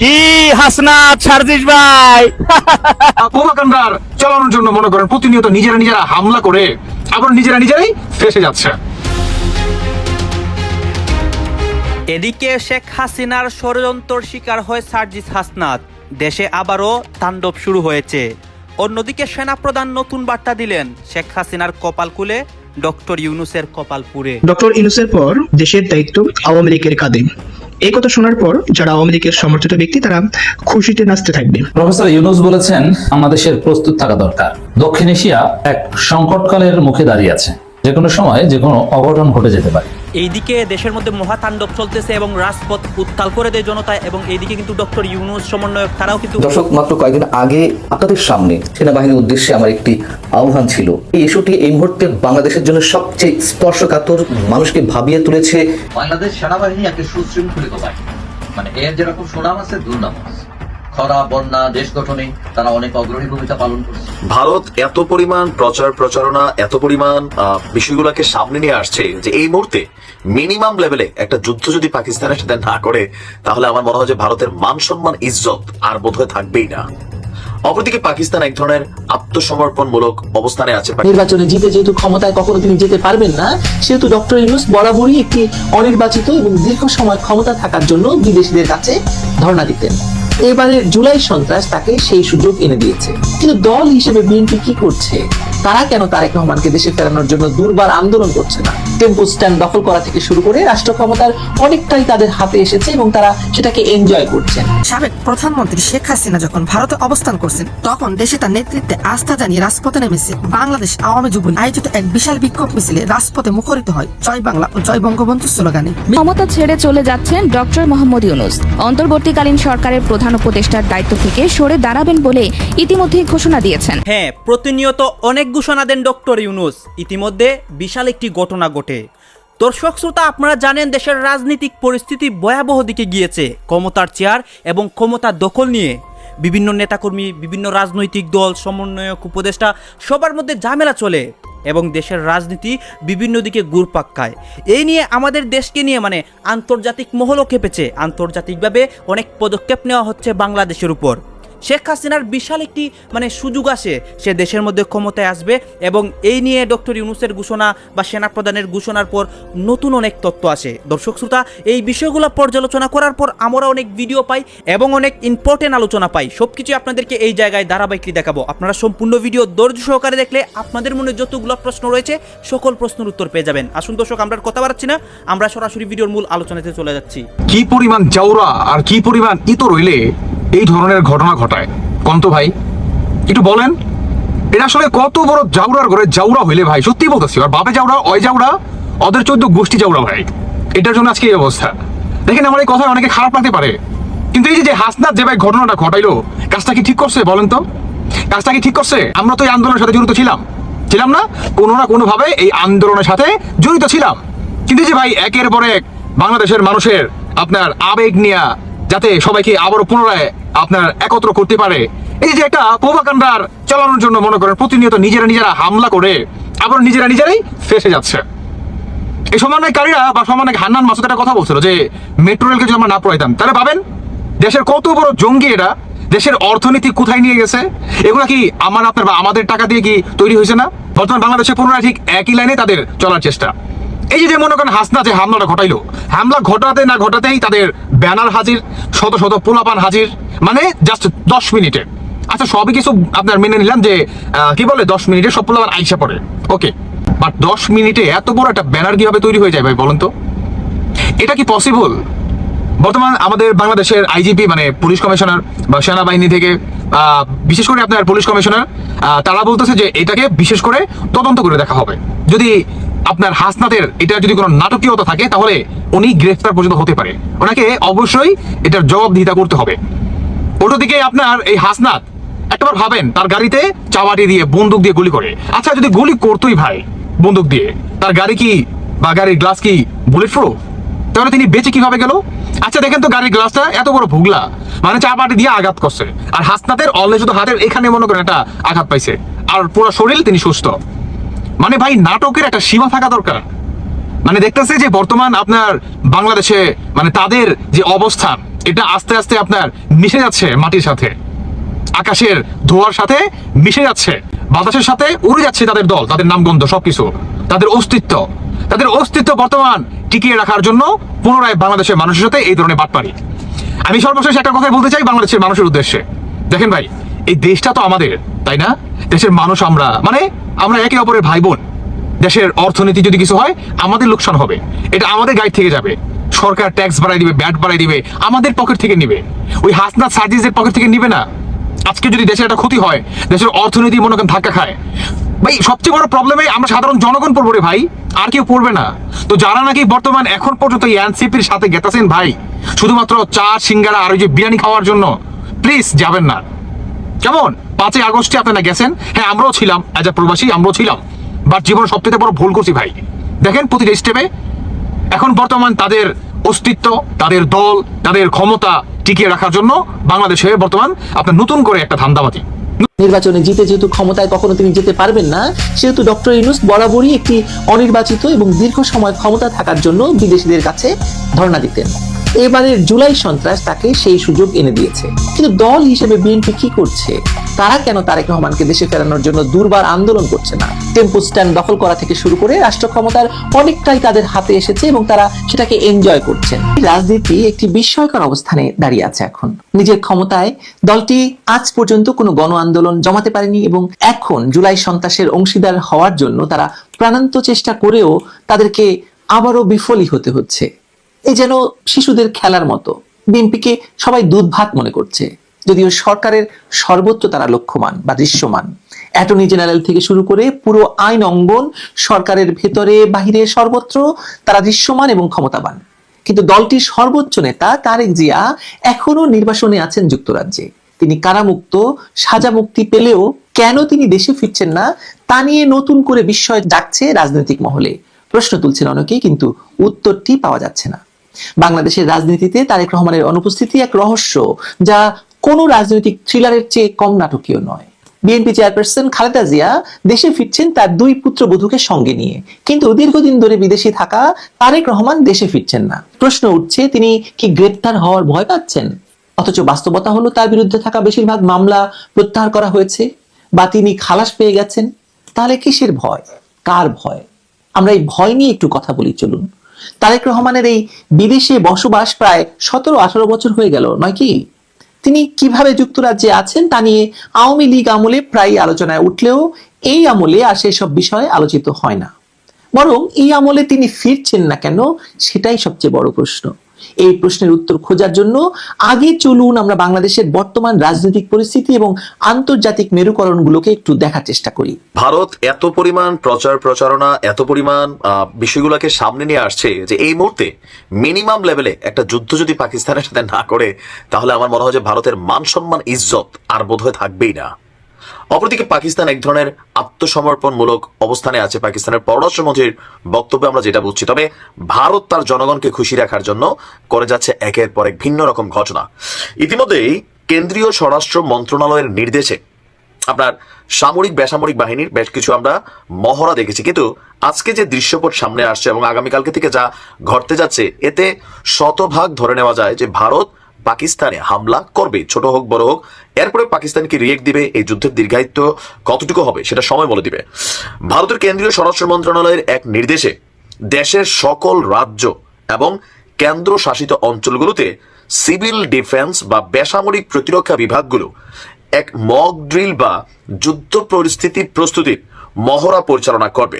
কি হাসনাত সারজিস ভাই? প্রভাকাণ্ডার চালানোর জন্য মনে করেন প্রতিনিয়ত নিজেরা নিজেরা হামলা করে আবার নিজেরা নিজেরাই ফেসে যাচ্ছে। এদিকে শেখ হাসিনার ষড়যন্ত্র শিকার হয়ে সার্জিস হাসনাত। দেশে আবারও তাণ্ডব শুরু হয়েছে। অন্যদিকে সেনাপ্রধান নতুন বার্তা দিলেন শেখ হাসিনার কপাল খুলে ডক্টর ইউনুসের কপাল পুড়ে। ডক্টর ইউনুসের পর দেশের দায়িত্ব আওয়ামী লীগের কাঁধে। এই কথা শোনার পর যারা আওয়ামী লীগের সমর্থিত ব্যক্তি তারা খুশিতে নাচতে থাকবে। প্রফেসর ইউনুস বলেছেন বাংলাদেশের প্রস্তুত থাকা দরকার। দক্ষিণ এশিয়া এক সংকটকালের মুখে দাঁড়িয়ে আছে। যে কোনো সময় যে কোনো অঘটন ঘটে যেতে পারে। এইদিকে দেশের মধ্যে মহাতাণ্ডব চলতেছে এবং রাজপথ উত্তাল করে দেয় জনতা এবং এইদিকে কিন্তু ডক্টর ইউনুস সমন্বয়ক তারাও কিন্তু দর্শক মাত্র কয়েকদিন আগে আপনাদের সামনে সেনাবাহিনীর উদ্দেশ্যে আমার একটি আহ্বান ছিল। এই ইস্যুটি এই মুহূর্তে বাংলাদেশের জন্য সবচেয়ে স্পর্শকাতর মানুষকে ভাবিয়ে তুলেছে বাংলাদেশ সেনাবাহিনী একটি সুশৃঙ্খলিত বাহিনী। মানে এর যেরকম সুনাম আছে দুর্নাম আছে। খরা বন্যা দেশ গঠনে তারা অনেক অগ্রণী ভূমিকা পালন করছে। ভারত এত পরিমাণ প্রচার প্রচারণা এত পরিমাণ বিষয়গুলোকে সামনে নিয়ে আসছে যে এই মুহূর্তে মিনিমাম লেভেলে একটা যুদ্ধ যদি পাকিস্তানের সাথে না করে তাহলে আমার মনে হয় যে ভারতের মান সম্মান ইজ্জত আর বোধহয় থাকবেই না। অপরদিকে পাকিস্তান এক ধরনের আত্মসমর্পণমূলক অবস্থানে আছে। নির্বাচনে জিতে যেহেতু ক্ষমতায় কখনো তিনি যেতে পারবেন না সেহেতু ডক্টর ইউনুস বরাবরই একটি অনির্বাচিত এবং দীর্ঘ সময় ক্ষমতা থাকার জন্য বিদেশিদের কাছে ধর্ণা দিতেন। এবারের জুলাই সন্ত্রাস তাকে সেই সুযোগ এনে দিয়েছে। কিন্তু দল হিসেবে বিএনপি কি করছে? তারা কেন তারেক রহমানকে দেশে ফেরানোর জন্য দুর্বার আন্দোলন করছে না? টেম্পো স্ট্যান্ড দখল করা থেকে শুরু করে রাষ্ট্র ক্ষমতার অনেকটাই তাদের হাতে এসেছে এবং তারা সেটাকে এনজয় করছেন সাবেক প্রধানমন্ত্রী শেখ হাসিনা যখন ভারতে অবস্থান করছেন তখন দেশে তার নেতৃত্বে আস্থা জানিয়ে রাজপথে নেমেছে বাংলাদেশ আওয়ামী যুবলী আয়োজিত এক বিশাল বিক্ষোভ মিছিলে রাজপথে মুখরিত হয় জয় বাংলা ও জয় বঙ্গবন্ধু স্লোগানে। ক্ষমতা ছেড়ে চলে যাচ্ছেন ডক্টর মোহাম্মদ ইউনুস। অন্তর্বর্তীকালীন সরকারের প্রধান উপদেষ্টার দায়িত্ব থেকে সরে দাঁড়াবেন বলে ইতিমধ্যেই ঘোষণা দিয়েছেন। হ্যাঁ প্রতিনিয়ত অনেক ঘোষণা দেন ডক্টর ইউনুস। ইতিমধ্যে বিশাল একটি ঘটনা ঘটে। দর্শক শ্রোতা, আপনারা জানেন দেশের রাজনৈতিক পরিস্থিতি ভয়াবহ দিকে গিয়েছে। ক্ষমতার চেয়ার এবং ক্ষমতার দখল নিয়ে বিভিন্ন নেতাকর্মী, বিভিন্ন রাজনৈতিক দল, সমন্বয়ক, উপদেষ্টা সবার মধ্যে ঝামেলা চলে এবং দেশের রাজনীতি বিভিন্ন দিকে ঘুরপাক খায়। এই নিয়ে আমাদের দেশকে নিয়ে মানে আন্তর্জাতিক মহলও খেপেছে। আন্তর্জাতিকভাবে অনেক পদক্ষেপ নেওয়া হচ্ছে বাংলাদেশের উপর। শেখ হাসিনার বিশাল একটি মানে সুযোগ আসে। সে দেশের মধ্যে ক্ষমতায় আসবে এবং এই নিয়ে ডক্টর ইউনুসের ঘোষণা বা সেনাপ্রধানের ঘোষণার পর নতুন অনেক তথ্য আসে। দর্শক শ্রোতা, এই বিষয়গুলো পর্যালোচনা করার পর আমরা অনেক ভিডিও পাই এবং অনেক ইম্পর্টেন্ট আলোচনা পাই। সব কিছু আপনাদেরকে এই জায়গায় ধারাবাহিকই দেখাবো। আপনারা সম্পূর্ণ ভিডিও ধৈর্য সহকারে দেখলে আপনাদের মনে যতগুলো প্রশ্ন রয়েছে, সকল প্রশ্নের উত্তর পেয়ে যাবেন। আসুন দর্শক, আমরা কথা বাড়াচ্ছি না, আমরা সরাসরি ভিডিওর মূল আলোচনাতে চলে যাচ্ছি। কি পরিমাণ জাউরা আর কি পরিমাণ ইতো রইলে এই ধরনের ঘটনা ঘটায়। কন্ত ভাই, একটু বলেন এটা আসলে কত বড় জাউরার ঘরে জাউরা হইলে ভাই? সত্যি বলতেছি আর বাপে জাউরা, অয় জাউরা, ওদের চোদ্দ গোষ্ঠী জাউরা ভাই। এটার জন্য আজকে এই অবস্থা। দেখেন, আমার এই কথা অনেকে খারাপ লাগতে পারে। কিন্তু এই যে হাসনাত যে ভাই ঘটনাটা ঘটাইলো, কাজটা কি ঠিক করছে বলেন তো? কাজটা কি ঠিক করছে? আমরা তো এই আন্দোলনের সাথে জড়িত ছিলাম। ছিলাম না? কোনো না কোনো ভাবে এই আন্দোলনের সাথে জড়িত ছিলাম। কিন্তু যে ভাই, একের পর এক বাংলাদেশের মানুষের আপনার আবেগ নিয়ে যাতে সবাইকে আবারও পুনরায় আপনার একত্র করতে পারে। এই যে একটা প্রভাকাণ্ডার চালানোর জন্য মনে করেন, প্রতিনিয়ত নিজেরা নিজেরা হামলা করে আবার নিজেরা নিজেরাই ফেসে যাচ্ছে। এই সমন্বয়কারীরা বা সমন্বয় হান্নান মাসুদ একটা কথা বলছিল যে, মেট্রো রেলকে যদি আমরা না পড়াইতাম তাহলে পাবেন? দেশের কত বড় জঙ্গি এরা? দেশের অর্থনীতি কোথায় নিয়ে গেছে? এগুলা কি আমার আপনার বা আমাদের টাকা দিয়ে কি তৈরি হয়েছে না? বর্তমান বাংলাদেশে পুনরায় ঠিক একই লাইনে তাদের চলার চেষ্টা। এই যে মনে করেন হাসনা যে হামলাটা ঘটাইলো, হামলা ঘটাতে না ঘটাতেই তাদের ব্যানার হাজির, শত শত পোলাপান হাজির মানে জাস্ট দশ মিনিটে। আচ্ছা সবই কিছু আপনার মেনে নিলাম যে কি বলে, দশ মিনিটে সব পোলাপান আইসা পড়ে। ওকে বাট দশ মিনিটে এত বড় একটা ব্যানার কীভাবে তৈরি হয়ে যায় ভাই, বলুন তো? এটা কি পসিবল বর্তমান আমাদের বাংলাদেশের আইজিপি মানে পুলিশ কমিশনার বা সেনাবাহিনী থেকে বিশেষ করে আপনার পুলিশ কমিশনার তারা বলতেছে যে এটাকে বিশেষ করে তদন্ত করে দেখা হবে। যদি আপনার হাসনাতের এটা যদি কোনো নাটকীয়তা থাকে, তাহলে উনি গ্রেফতার পর্যন্ত হতে পারে। ওনাকে অবশ্যই এটার জবাবদিহিতা করতে হবে। অন্যদিকে আপনার এই হাসনাত একবার ভাবেন, তার গাড়িতে চাবাটি দিয়ে, বন্দুক দিয়ে গুলি করে। আচ্ছা যদি গুলি করতোই ভাই, বন্দুক দিয়ে, তার গাড়ি কি বা গাড়ির গ্লাস কি বুলেট প্রুফ তাহলে তিনি বেঁচে কীভাবে গেল? আচ্ছা দেখেন তো গাড়ির গ্লাসটা এত বড় ভুগলা মানে চাপাটি দিয়ে আঘাত করছে। আর হাসনাতের অলরেডি শুধু হাতের এখানে মনে করেন একটা আঘাত পাইছে। আর পুরো শরীর তিনি সুস্থ। মানে ভাই, নাটকের একটা সীমা থাকা দরকার। মানে দেখতেছে যে বর্তমান আপনার বাংলাদেশে মানে তাদের যে অবস্থান, এটা আস্তে আস্তে আপনার মিশে যাচ্ছে মাটির সাথে। আকাশের ধোয়ার সাথে মিশে যাচ্ছে। বাতাসের সাথে উড়ে যাচ্ছে তাদের দল, তাদের নামগন্ধ, সবকিছু। তাদের অস্তিত্ব। তাদের অস্তিত্ব বর্তমান টিকিয়ে রাখার জন্য পুনরায় বাংলাদেশের মানুষের সাথে এই ধরনের বাটপারি। আমি সর্বশেষ একটা কথাই বলতে চাই বাংলাদেশের মানুষের উদ্দেশ্যে। দেখেন ভাই, এই দেশটা তো আমাদের, তাই না? দেশের মানুষ আমরা মানে আমরা একে অপরের ভাই বোন দেশের অর্থনীতি যদি কিছু হয়, আমাদের লোকসান হবে। এটা আমাদের গাইড থেকে যাবে। সরকার ট্যাক্স বাড়াই দিবে ব্যাট বাড়াই দিবে, আমাদের পকেট থেকে নিবে। ওই হাসনাত সার্জিসের পকেট থেকে নিবে না। আজকে যদি দেশের একটা ক্ষতি হয়, দেশের অর্থনীতি মনে করেন ধাক্কা খায়। ভাই, সবচেয়ে বড় প্রবলেমে আমরা সাধারণ জনগণ পড়ব রে ভাই, আর কেউ পড়বে না। তো যারা নাকি বর্তমান, এখন পর্যন্ত এনসিপির সাথে গেতাছেন ভাই, শুধুমাত্র চা, সিঙ্গারা আর ওই যে বিরিয়ানি খাওয়ার জন্য প্লিজ যাবেন না। কেমন? পাঁচই আগস্টে আপনারা গেছেন? হ্যাঁ আমরাও ছিলাম। অ্যাজ এ প্রবাসী, আমরাও ছিলাম। বাট জীবনে সবথেকে বড় ভুল করছি ভাই। দেখেন প্রতিটা স্টেপে এখন বর্তমান তাদের অস্তিত্ব, তাদের দল, তাদের ক্ষমতা টিকিয়ে রাখার জন্য বাংলাদেশে বর্তমান আপনার নতুন করে একটা ধান্দাবাজি। নির্বাচনে জিতে যেহেতু ক্ষমতায় কখনো তিনি যেতে পারবেন না, সেহেতু ডক্টর ইউনুস বরাবরই একটি অনির্বাচিত এবং দীর্ঘ সময় ক্ষমতা থাকার জন্য বিদেশিদের কাছে ধর্ণা দিতেন। এবারের জুলাই সন্ত্রাস তাকে সেই সুযোগ এনে দিয়েছে। কিন্তু দল হিসেবে বিএনপি কি করছে? তারা কেন তারেক রহমানকে দেশে ফেরানোর জন্য দুর্বার আন্দোলন করছে না? টেম্পো স্ট্যান্ড দখল করা থেকে শুরু করে রাষ্ট্র ক্ষমতার অনেকটাই তাদের হাতে এসেছে এবং তারা সেটাকে এনজয় করছেন। রাজনীতি একটি বিস্ময়কর অবস্থানে দাঁড়িয়ে আছে এখন। নিজের ক্ষমতায় দলটি আজ পর্যন্ত কোনো গণ আন্দোলন জমাতে পারেনি এবং এখন জুলাই সন্ত্রাসের অংশীদার হওয়ার জন্য তারা প্রাণান্ত চেষ্টা করেও তাদেরকে আবারও বিফলই হতে হচ্ছে। এই যেন শিশুদের খেলার মতো। বিএনপিকে সবাই দুধ ভাত মনে করছে। যদিও সরকারের সর্বত্র তারা লক্ষ্যমান বা দৃশ্যমান। অ্যাটর্নি জেনারেল থেকে শুরু করে পুরো আইন অঙ্গন, সরকারের ভেতরে বাহিরে সর্বত্র তারা দৃশ্যমান এবং ক্ষমতাবান। কিন্তু দলটির সর্বোচ্চ নেতা তারেক জিয়া এখনও নির্বাসনে আছেন যুক্তরাজ্যে। তিনি কারামুক্ত, সাজা মুক্তি পেলেও কেন তিনি দেশে ফিরছেন না, তা নিয়ে নতুন করে বিস্ময় ডাকছে রাজনৈতিক মহলে। প্রশ্ন তুলছেন অনেকেই, কিন্তু উত্তরটি পাওয়া যাচ্ছে না। বাংলাদেশের রাজনীতিতে তারেক রহমানের অনুপস্থিতি এক রহস্য, যা কোনো রাজনৈতিক থ্রিলারের চেয়ে কম নাটকীয় নয়। বিএনপি চেয়ারপারসন খালেদা জিয়া দেশে ফিরছেন তার দুই পুত্রবধূকে সঙ্গে নিয়ে। কিন্তু দীর্ঘদিন ধরে বিদেশে থাকা তারেক রহমান দেশে ফিরছেন না। প্রশ্ন উঠছে, তিনি কি গ্রেপ্তার হওয়ার ভয় পাচ্ছেন? অথচ বাস্তবতা হলো, তার বিরুদ্ধে থাকা বেশিরভাগ মামলা প্রত্যাহার করা হয়েছে, বা তিনি খালাস পেয়ে গেছেন। তাহলে কিসের ভয়? কার ভয়? আমরা এই ভয় নিয়ে একটু কথা বলি, চলুন। তারেক রহমানের এই বিদেশে বসবাস প্রায় সতেরো আঠারো বছর হয়ে গেল, নয় কি? তিনি কীভাবে যুক্তরাজ্যে আছেন তা নিয়ে আওয়ামী লীগ আমলে প্রায় আলোচনায় উঠলেও এই আমলে আর সেসব বিষয়ে আলোচিত হয় না। বরং এই আমলে তিনি ফিরছেন না কেন, সেটাই সবচেয়ে বড় প্রশ্ন। এই প্রশ্নের উত্তর খোঁজার জন্য আগে চলুন আমরা বাংলাদেশের বর্তমান রাজনৈতিক পরিস্থিতি এবং আন্তর্জাতিক মেরুকরণগুলোকে একটু দেখার চেষ্টা করি। ভারত এত পরিমাণ প্রচার প্রচারণা, এত পরিমাণ বিষয়গুলোকে সামনে নিয়ে আসছে যে এই মুহূর্তে মিনিমাম লেভেলে একটা যুদ্ধ যদি পাকিস্তানের সাথে না করে, তাহলে আমার মনে হয় যে ভারতের মান সম্মান, ইজ্জত আর বোধহয় থাকবেই না। অপরদিকে পাকিস্তান এক ধরনের আত্মসমর্পণমূলক অবস্থানে আছে পাকিস্তানের পররাষ্ট্রমন্ত্রীর বক্তব্যে আমরা যেটা বুঝছি। তবে ভারত তার জনগণকে খুশি রাখার জন্য করে যাচ্ছে একের পর এক ভিন্ন রকম ঘটনা। ইতিমধ্যেই কেন্দ্রীয় স্বরাষ্ট্র মন্ত্রণালয়ের নির্দেশে আপনার সামরিক বেসামরিক বাহিনীর বেশ কিছু আমরা মহড়া দেখেছি। কিন্তু আজকে যে দৃশ্যপট সামনে আসছে এবং আগামীকালকে থেকে যা ঘটতে যাচ্ছে, এতে শতভাগ ধরে নেওয়া যায় যে ভারত পাকিস্তানে হামলা করবে, ছোট হোক, বড় হোক। এরপরে পাকিস্তানকে রিয়েক্ট দিবে, এই যুদ্ধের দীর্ঘায়িত্ব কতটুকু হবে সেটা সময় বলে দিবে। ভারতের কেন্দ্রীয় স্বরাষ্ট্র মন্ত্রণালয়ের এক নির্দেশে দেশের সকল রাজ্য এবং কেন্দ্র শাসিত অঞ্চলগুলোতে সিভিল ডিফেন্স বা বেসামরিক প্রতিরক্ষা বিভাগগুলো এক মক ড্রিল বা যুদ্ধ পরিস্থিতি প্রস্তুতির মহড়া পরিচালনা করবে।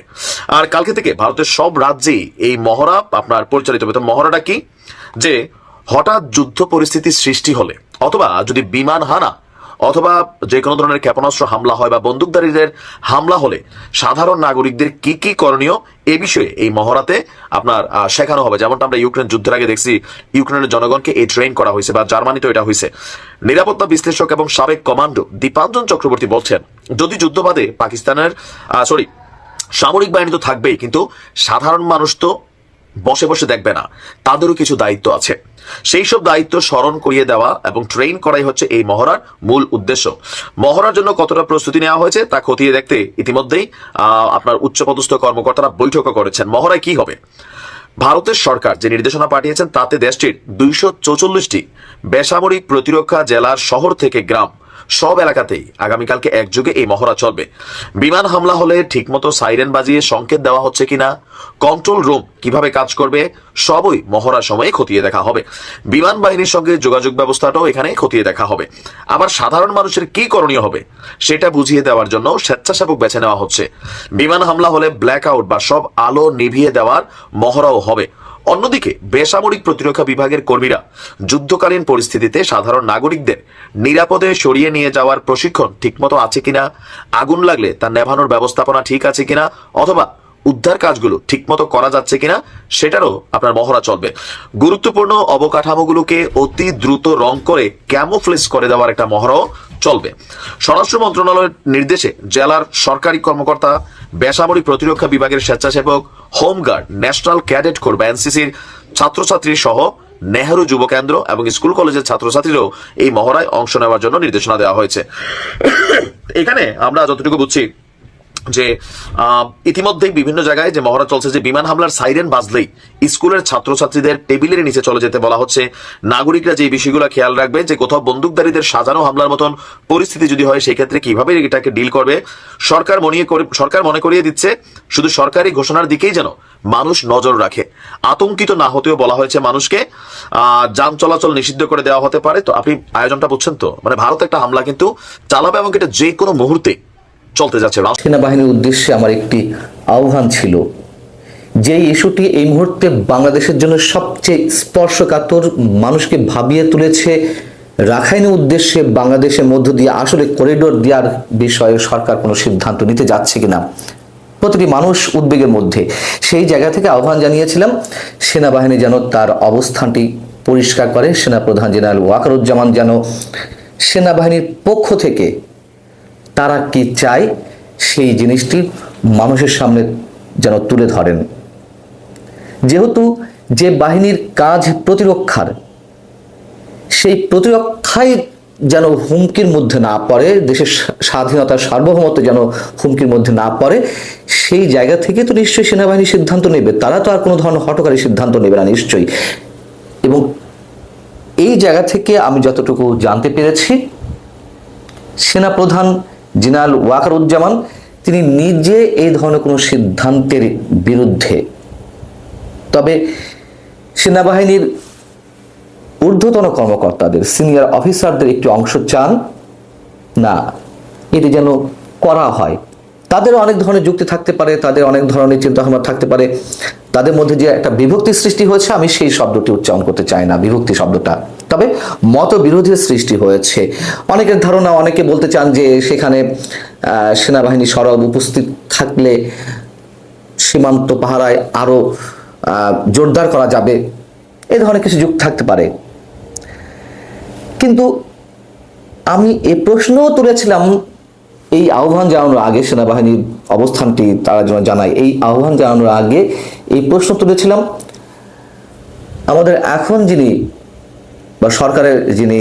আর কালকে থেকে ভারতের সব রাজ্যেই এই মহড়া, আপনার পরিচালিত হবে তো মহড়াটা কি? যে হঠাৎ যুদ্ধ পরিস্থিতি সৃষ্টি হলে, অথবা যদি বিমান হানা, অথবা যে কোনো ধরনের ক্ষেপণাস্ত্র হামলা হয় বা বন্দুকধারীদের হামলা হলে, সাধারণ নাগরিকদের কি কি করণীয় এ বিষয়ে এই মহড়াতে আপনার শেখানো হবে। যেমনটা আমরা ইউক্রেন যুদ্ধের আগে দেখছি, ইউক্রেনের জনগণকে এই ট্রেন করা হয়েছে বা জার্মানিতে এটা হয়েছে। নিরাপত্তা বিশ্লেষক এবং সাবেক কমান্ডো দীপাঞ্জন চক্রবর্তী বলছেন, যদি যুদ্ধবাদে পাকিস্তানের সরি সামরিক বাহিনী তো থাকবেই, কিন্তু সাধারণ মানুষ তো বসে বসে দেখবে না। তাদেরও কিছু দায়িত্ব আছে। সেই সব দায়িত্ব স্মরণ করিয়ে দেওয়া এবং ট্রেন করাই হচ্ছে এই মহড়ার মূল উদ্দেশ্য। মহড়ার জন্য কতটা প্রস্তুতি নেওয়া হয়েছে তা খতিয়ে দেখতে ইতিমধ্যেই আপনার উচ্চপদস্থ কর্মকর্তারা বৈঠকও করেছেন। মহড়ায় কি হবে? ভারতের সরকার যে নির্দেশনা পাঠিয়েছেন, তাতে দেশটির দুইশো চৌচল্লিশটি বেসামরিক প্রতিরক্ষা জেলার শহর থেকে গ্রাম সব এলাকাতেই আগামীকালকে একযোগে এই মহড়া চলবে। বিমান হামলা হলে ঠিকমতো সাইরেন বাজিয়ে সংকেত দেওয়া হচ্ছে কিনা, কন্ট্রোল রুম কীভাবে কাজ করবে, সবই মহড়ার সময়ে খতিয়ে দেখা হবে। বিমান বাহিনীর সঙ্গে যোগাযোগ ব্যবস্থাটাও এখানে খতিয়ে দেখা হবে। আবার সাধারণ মানুষের কি করণীয় হবে, সেটা বুঝিয়ে দেওয়ার জন্য স্বেচ্ছাসেবক বেছে নেওয়া হচ্ছে। বিমান হামলা হলে ব্ল্যাক আউট বা সব আলো নিভিয়ে দেওয়ার মহড়াও হবে। অন্যদিকে বেসামরিক প্রতিরক্ষা বিভাগের কর্মীরা যুদ্ধকালীন পরিস্থিতিতে সাধারণ নাগরিকদের নিরাপদে সরিয়ে নিয়ে যাওয়ার প্রশিক্ষণ ঠিকমতো আছে কিনা, আগুন লাগলে তা নেভানোর ব্যবস্থাপনা ঠিক আছে কিনা, অথবা উদ্ধার কাজগুলো ঠিকমতো করা যাচ্ছে কিনা, সেটারও আপনার মহড়া চলবে। গুরুত্বপূর্ণ অবকাঠামোগুলোকে অতি দ্রুত রং করে ক্যামোফ্লেস করে দেওয়ার একটা মহড়াও চলবে। স্বরাষ্ট্র মন্ত্রণালয়ের নির্দেশে জেলার সরকারি কর্মকর্তা, বেসামরিক প্রতিরক্ষা বিভাগের স্বেচ্ছাসেবক, হোমগার্ড, ন্যাশনাল ক্যাডেট কোর বা এনসিসির ছাত্রছাত্রী সহ নেহরু যুব কেন্দ্র এবং স্কুল কলেজের ছাত্রছাত্রীরাও এই মহড়ায় অংশ নেওয়ার জন্য নির্দেশনা দেওয়া হয়েছে। এখানে আমরা যতটুকু বুঝছি যে ইতিমধ্যেই বিভিন্ন জায়গায় যে মহড়া চলছে, যে বিমান হামলার সাইরেন বাজলেই স্কুলের ছাত্রছাত্রীদের টেবিলের নিচে চলে যেতে বলা হচ্ছে। নাগরিকরা যে বিষয়গুলো খেয়াল রাখবে যে কোথাও বন্দুকধারীদের সাজানো হামলার মতন পরিস্থিতি যদি হয় সেই ক্ষেত্রে কীভাবে এটাকে ডিল করবে? সরকার মনে করে, সরকার মনে করিয়ে দিচ্ছে, শুধু সরকারি ঘোষণার দিকেই যেন মানুষ নজর রাখে। আতঙ্কিত না হতেও বলা হয়েছে মানুষকে। যান চলাচল নিষিদ্ধ করে দেওয়া হতে পারে। তো আপনি আয়োজনটা বুঝছেন তো? মানে ভারত একটা হামলা কিন্তু চালাবে এবং এটা যে কোনো মুহূর্তে চলতে যাচ্ছে সেনাবাহিনীর উদ্দেশ্যে আমার একটি আহ্বান ছিল যে ইস্যুটি এই মুহূর্তে বাংলাদেশের জন্য সবচেয়ে স্পর্শকাতর, মানুষকে ভাবিয়ে তুলেছে, রাখাইনের উদ্দেশ্যে বাংলাদেশের মধ্য দিয়ে আসলে করিডোর দেওয়ার বিষয়ে সরকার কোনো সিদ্ধান্ত নিতে যাচ্ছে কিনা। প্রতিটি মানুষ উদ্বেগের মধ্যে। সেই জায়গা থেকে আহ্বান জানিয়েছিলাম, সেনাবাহিনী যেন তার অবস্থানটি পরিষ্কার করে। সেনাপ্রধান জেনারেল ওয়াকারুজ্জামান যেন সেনাবাহিনীর পক্ষ থেকে তারা কি চায় সেই জিনিসটি মানুষের সামনে যেন তুলে ধরেন। যেহেতু যে বাহিনীর কাজ প্রতিরক্ষার, সেই প্রতিরক্ষাই যেন হুমকির মধ্যে না পড়ে, দেশের স্বা- স্বাধীনতার সার্বভৌমত্ব যেন হুমকির মধ্যে না পড়ে, সেই জায়গা থেকে তো নিশ্চয়ই সেনাবাহিনী সিদ্ধান্ত নেবে, তারা তো আর কোনো ধরনের হটকারী সিদ্ধান্ত নেবে না নিশ্চয়ই। এবং এই জায়গা থেকে আমি যতটুকু জানতে পেরেছি, সেনাপ্রধান জেনারেল ওয়াকারুজ্জামান, তিনি নিজে এই ধরনের কোনো সিদ্ধান্তের বিরুদ্ধে। তবে সেনাবাহিনীর ঊর্ধ্বতন কর্মকর্তাদের, সিনিয়র অফিসারদের একটি অংশ চান। না, এটি যেন করা হয়। তাদের অনেক ধরনের যুক্তি থাকতে পারে, তাদের অনেক ধরনের চিন্তাভাবনা থাকতে পারে। তাদের মধ্যে যে একটা বিভক্তি সৃষ্টি হয়েছে, আমি সেই শব্দটি উচ্চারণ করতে চাই না, বিভক্তি শব্দটা। তবে মত বিরোধীর সৃষ্টি হয়েছে। অনেকের ধারণা, অনেকে বলতে চান যে সেখানে সেনাবাহিনী সরব উপস্থিত থাকলে সীমান্ত পাহারায় আরও জোরদার করা যাবে। এ ধরনের কিছু যুক্তি থাকতে পারে। কিন্তু আমি এ প্রশ্নও তুলেছিলাম এই আহ্বান জানানোর আগে সেনাবাহিনীর অবস্থানটি তারা যেন জানায়। এই আহ্বান জানানোর আগে এই প্রশ্ন তুলেছিলাম, আমাদের এখন যিনি বা সরকারের যিনি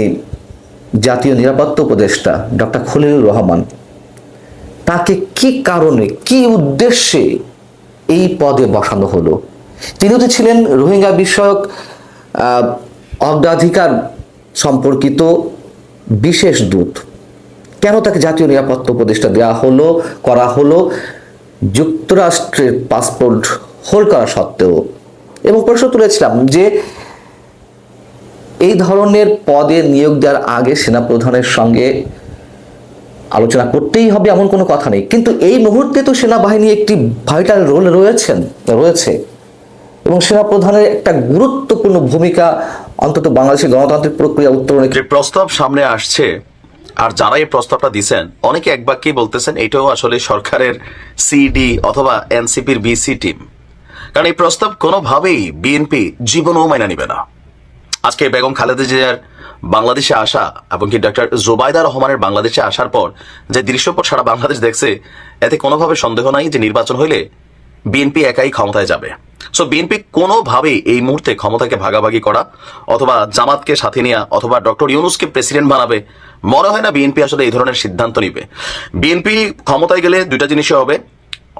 জাতীয় নিরাপত্তা উপদেষ্টা ডক্টর খলিলুর রহমান, তাকে কি কারণে, কি উদ্দেশ্যে এই পদে বসানো হলো? তিনি তো ছিলেন রোহিঙ্গা বিষয়ক অগ্রাধিকার সম্পর্কিত বিশেষ দূত। কেন তাকে জাতীয় নিরাপত্তা উপদেষ্টা দেওয়া হলো, করা হলো? যুক্তরাষ্ট্রের পাসপোর্ট হোল্ড করা সত্ত্বেও। এবং প্রশ্ন তুলেছিলাম যে, এই ধরনের পদে নিয়োগ দেওয়ার আগে সেনাপ্রধানের সঙ্গে আলোচনা করতেই হবে এমন কোনো কথা নেই। কিন্তু এই মুহূর্তে তো সেনাবাহিনী একটি ভাইটাল রোল রয়েছেন, রয়েছে। এবং সেনাপ্রধানের একটা গুরুত্বপূর্ণ ভূমিকা অন্তত বাংলাদেশের গণতান্ত্রিক প্রক্রিয়া উত্তরণে প্রস্তাব সামনে আসছে আর যারা এই প্রস্তাবটা দিচ্ছেন অনেকে এক বাক্যেই বলতেছেন এটাও আসলে সরকারের সিডি অথবা এনসিপির বিসি টিম কারণ এই প্রস্তাব কোনোভাবেই বিএনপি জীবনও মাইনা নিবে না। আজকে বেগম খালেদা জিয়ার বাংলাদেশে আসা এবং কি ডক্টর জোবাইদা রহমানের বাংলাদেশে আসার পর যে দৃশ্যপট সারা বাংলাদেশ দেখছে, এতে কোনোভাবে সন্দেহ নাই যে নির্বাচন হইলে বিএনপি একাই ক্ষমতায় যাবে। সো বিএনপি কোনোভাবেই এই মুহূর্তে ক্ষমতাকে ভাগাভাগি করা অথবা জামাতকে সাথে নেওয়া অথবা ডক্টর ইউনুসকে প্রেসিডেন্ট বানাবে মনে হয় না বিএনপি আসলে এই ধরনের সিদ্ধান্ত নিবে। বিএনপি ক্ষমতায় গেলে দুইটা জিনিসই হবে।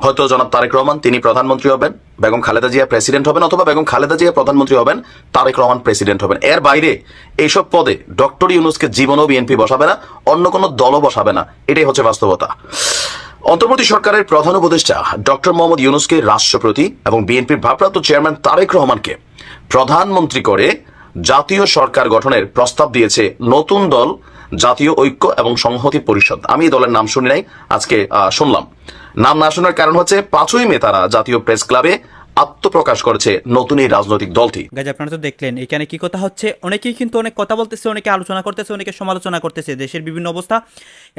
হয়তো জনাব তারেক রহমান, তিনি প্রধানমন্ত্রী হবেন, বেগম খালেদা জিয়া প্রেসিডেন্ট হবেন, অথবা বেগম খালেদা জিয়া প্রধানমন্ত্রী হবেন, তারেক রহমান প্রেসিডেন্ট হবেন। এর বাইরে এইসব পদে ডক্টর ইউনুসকে জীবনও বিএনপি বসাবে না, অন্য কোনো দলও বসাবে না। এটাই হচ্ছে বাস্তবতা। অন্তর্বর্তী সরকারের প্রধান উপদেষ্টা ডক্টর মোহাম্মদ ইউনুসকে রাষ্ট্রপতি এবং বিএনপির ভারপ্রাপ্ত চেয়ারম্যান তারেক রহমানকে প্রধানমন্ত্রী করে জাতীয় সরকার গঠনের প্রস্তাব দিয়েছে নতুন দল জাতীয় ঐক্য এবং সংহতি পরিষদ। আমি এই দলের নাম শুনি নাই, আজকে শুনলাম। নাম না শোনার কারণ হচ্ছে পাঁচই মে তারা জাতীয় প্রেস ক্লাবে আত্মপ্রকাশ করেছে নতুন এই রাজনৈতিক দলটি। গাজ আপনারা তো দেখলেন, এখানে কি কথা হচ্ছে? অনেকেই কিন্তু অনেক কথা বলতেছে, অনেকে আলোচনা করতেছে, অনেকে সমালোচনা করতেছে। দেশের বিভিন্ন অবস্থা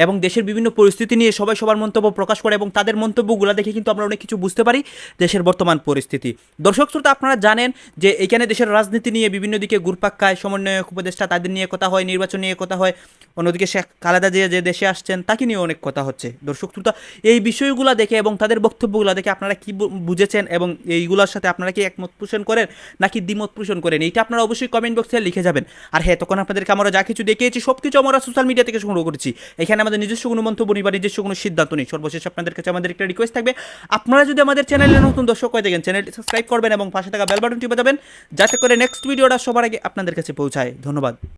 এবং দেশের বিভিন্ন পরিস্থিতি নিয়ে সবাই সবার মন্তব্য প্রকাশ করে এবং তাদের মন্তব্যগুলো দেখে কিন্তু আমরা অনেক কিছু বুঝতে পারি দেশের বর্তমান পরিস্থিতি। দর্শক শ্রোতা, আপনারা জানেন যে এখানে দেশের রাজনীতি নিয়ে বিভিন্ন দিকে ঘুরপাক খায়, সমন্বয়ক উপদেষ্টা তাদের নিয়ে কথা হয়, নির্বাচন নিয়ে কথা হয়। অন্যদিকে শেখ খালেদা জিয়া যে দেশে আসছেন, তাকে নিয়ে অনেক কথা হচ্ছে। দর্শক শ্রোতা, এই বিষয়গুলো দেখে এবং তাদের বক্তব্যগুলো দেখে আপনারা কি বুঝেছেন এবং এইগুলোর সাথে আপনারা কি একমত পোষণ করেন নাকি দ্বিমত পোষণ করেন? এইটা আপনারা অবশ্যই কমেন্ট বক্সে লিখে যাবেন। আর হ্যাঁ তখন আপনাদেরকে আমরা যা কিছু দেখিয়েছি সব কিছু আমরা সোশ্যাল মিডিয়া থেকে সংগ্রহ করেছি। এখানে আমাদের নিজস্ব কোনো মন্তব্য নেই বা নিজস্ব কোনো সিদ্ধান্ত নেই। সর্বশেষ আপনাদের কাছে আমাদের একটা রিকোয়েস্ট থাকবে, আপনারা যদি আমাদের চ্যানেলে নতুন দর্শক হয়ে থাকেন চ্যানেলটি সাবস্ক্রাইব করবেন এবং পাশে থাকা বেল বাটনটি বাজাবেন যাতে করে নেক্সট ভিডিওটা সবার আগে আপনাদের কাছে পৌঁছায়। ধন্যবাদ।